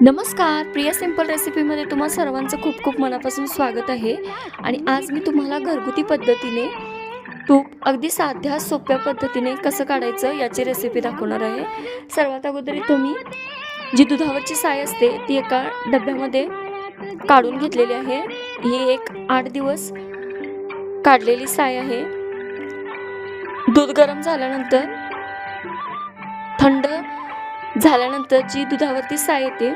नमस्कार प्रिया सिंपल रेसिपीमध्ये तुम्हा सर्वांचं खूप खूप मनापासून स्वागत आहे. आणि आज मी तुम्हाला घरगुती पद्धतीने तूप अगदी साध्या सोप्या पद्धतीने कसं काढायचं याची रेसिपी दाखवणार आहे. सर्वात अगोदर तुम्ही जी दुधावरची साय असते ती एका डब्यामध्ये काढून घेतलेली आहे. ही एक आठ दिवस काढलेली साय आहे. दूध गरम झाल्यानंतर थंड झाल्यानंतर जी दुधावरती साय येते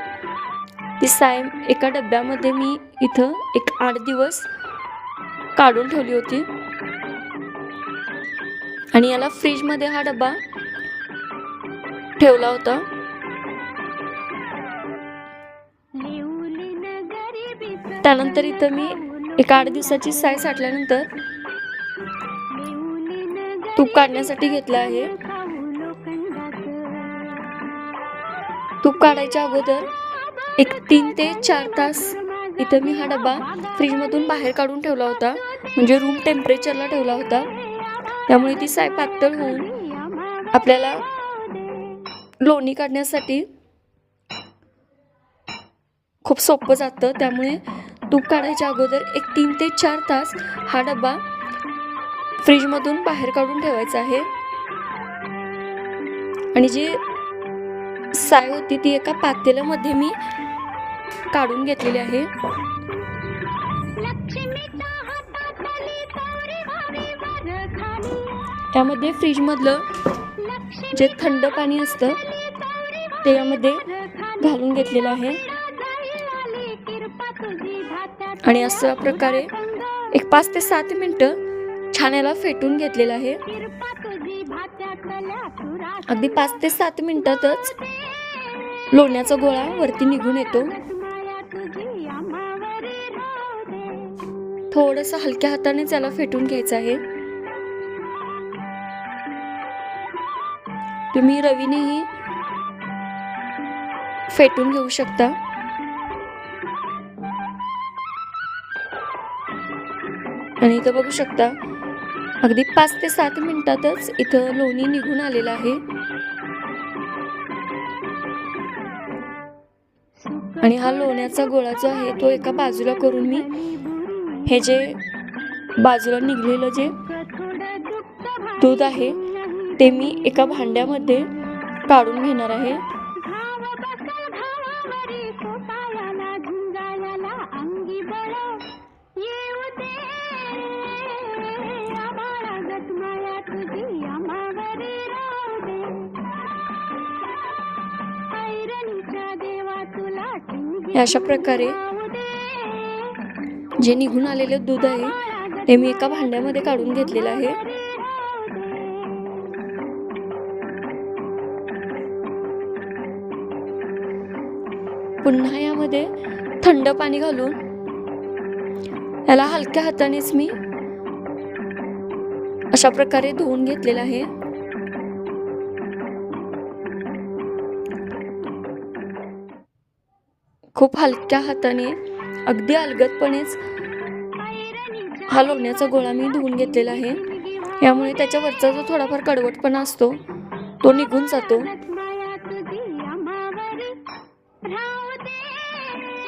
ती साय एका डब्यामध्ये मी इथं एक आठ दिवस काढून ठेवली होती. आणि याला फ्रीजमध्ये हा डबा ठेवला होता. त्यानंतर इथं मी एक आठ दिवसाची साय साठल्यानंतर तूप काढण्यासाठी घेतलं आहे. तूप काढायच्या अगोदर एक तीन ते चार तास इथं मी हा डबा फ्रीजमधून बाहेर काढून ठेवला होता. म्हणजे रूम टेम्परेचरला ठेवला होता. त्यामुळे ती साय पातळ होऊन आपल्याला लोणी काढण्यासाठी खूप सोपं जातं. त्यामुळे तूप काढायच्या अगोदर एक तीन ते चार तास हा डबा फ्रीजमधून बाहेर काढून ठेवायचा आहे. आणि जे साय होती ती एका पातेल्यामध्ये मी काढून घेतलेली आहे. त्यामध्ये फ्रीजमधलं जे थंड पाणी असतं ते यामध्ये घालून घेतलेलं आहे. आणि असं प्रकारे एक पाच ते सात मिनटं छान याला फेटून घेतलेलं आहे. अगदी पाच ते सात मिनिटातच लोण्याचा गोळा वरती निघून येतो. थोडस हलक्या हाताने त्याला फेटून घ्यायचं आहे. तुम्ही रवीनेही फेटून घेऊ शकता. आणि इथं बघू शकता अगदी पाच ते सात मिनिटातच इथं लोणी निघून आलेलं आहे. आणि हा लोण्याचा गोळा जो आहे तो एका बाजूला करून मी हे जे बाजूला निघलेलं जे दूध आहे ते मी एका भांड्यामध्ये काढून घेणार आहे. अशा प्रकारे जे निघून आलेलं दूध आहे ते मी एका भांड्यामध्ये काढून घेतलेलं आहे. पुन्हा यामध्ये थंड पाणी घालून याला हलक्या हातानेच मी अशा प्रकारे धुवून घेतलेलं आहे. खूप हलक्या हाताने अगदी अलगदपणेच हा लोण्याचा गोळा मी धुवून घेतलेला आहे. यामुळे त्याच्यावरचा जो थोडाफार कडवटपणा असतो तो निघून जातो.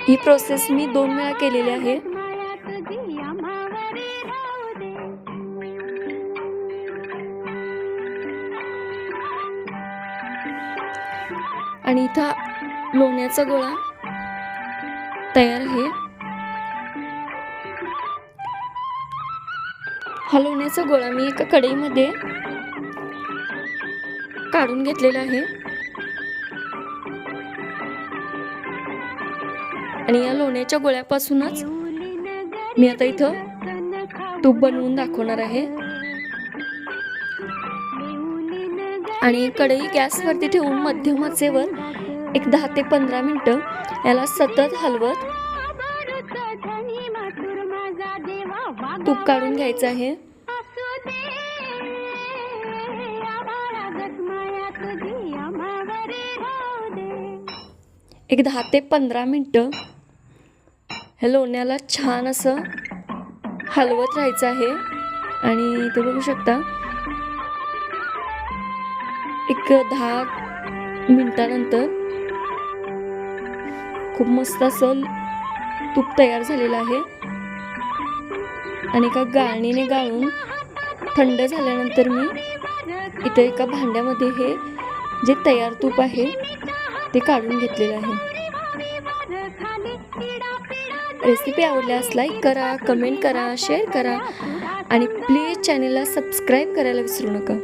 ही प्रोसेस मी दोन वेळा केलेली आहे. आणि इथं लोण्याचा गोळा तयार आहे. हा लोण्याचा गोळा मी एका कढईमध्ये काढून घेतलेला आहे. आणि या लोण्याच्या गोळ्यापासूनच मी आता इथं तूप बनवून दाखवणार आहे. आणि कढई गॅसवरती ठेवून मध्यम आचेवर एक दहा ते पंधरा मिनटं याला सतत हलवत तूप काढून घ्यायचं आहे. एक दहा ते पंधरा मिनटं ह्या लोण्याला छान असं हलवत राहायचं आहे. आणि ते बघू शकता एक दहा मिनटानंतर खूप मस्त असं तूप तयार झालेलं आहे. आणि एका गाळणीने गाळून थंड झाल्यानंतर मी इथं एका भांड्यामध्ये हे जे तयार तूप आहे ते काढून घेतलेलं आहे. रेसिपी आवडल्यास लाईक करा कमेंट करा शेअर करा. आणि प्लीज चॅनलला सबस्क्राईब करायला विसरू नका.